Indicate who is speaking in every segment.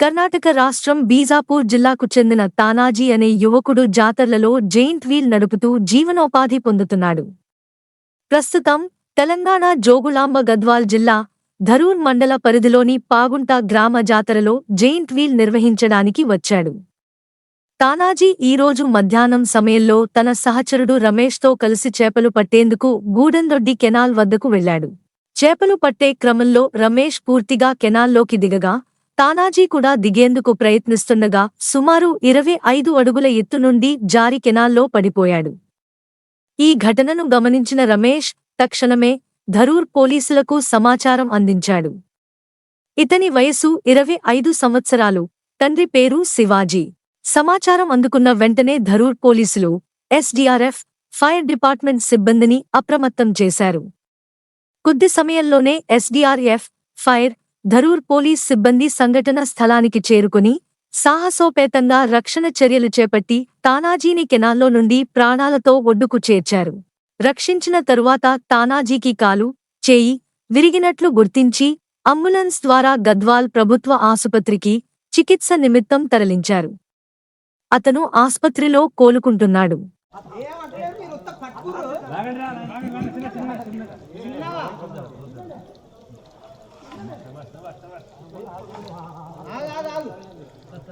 Speaker 1: కర్ణాటక రాష్ట్రం బీజాపూర్ జిల్లాకు చెందిన తానాజీ అనే యువకుడు జాతర్లలో జెయింట్ వీల్ నడుపుతూ జీవనోపాధి పొందుతున్నాడు. ప్రస్తుతం తెలంగాణ జోగులాంబ గద్వాల్ జిల్లా ధరూర్ మండల పరిధిలోని పాగుంట గ్రామ జాతరలో జెయింట్ వీల్ నిర్వహించడానికి వచ్చాడు. తానాజీ ఈరోజు మధ్యాహ్నం సమయంలో తన సహచరుడు రమేష్తో కలిసి చేపలు పట్టేందుకు గూడెందొడ్డి కెనాల్ వద్దకు వెళ్ళాడు చేపలు పట్టే క్రమంలో రమేష్ పూర్తిగా కెనాల్లోకి దిగగా తానాజీ కూడా దిగేందుకు ప్రయత్నిస్తుండగా సుమారు ఇరవై ఐదు అడుగుల ఎత్తు నుండి జారి కెనాల్లో పడిపోయాడు. ఈ ఘటనను గమనించిన రమేష్ తక్షణమే ధరూర్ పోలీసులకు సమాచారం అందించాడు. ఇతని వయసు ఇరవై ఐదు సంవత్సరాలు తండ్రి పేరు శివాజీ. సమాచారం అందుకున్న వెంటనే ధరూర్ పోలీసులు ఎస్డీఆర్ఎఫ్ ఫైర్ డిపార్ట్మెంట్ సిబ్బందిని అప్రమత్తం చేశారు. కొద్ది సమయంలోనే ఎస్డీఆర్ఎఫ్ ఫైర్ ధరూర్ పోలీస్ సిబ్బంది సంఘటన స్థలానికి చేరుకుని సాహసోపేతంగా రక్షణ చర్యలు చేపట్టి తానాజీని కెనాల్లో నుండి ప్రాణాలతో ఒడ్డుకు చేర్చారు రక్షించిన తరువాత తానాజీకి కాలు చేయి విరిగినట్లు గుర్తించి అంబులెన్స్ ద్వారా గద్వాల్ ప్రభుత్వ ఆసుపత్రికి చికిత్స నిమిత్తం తరలించారు అతను ఆస్పత్రిలో కోలుకుంటున్నాడు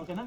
Speaker 2: ఓకేనా?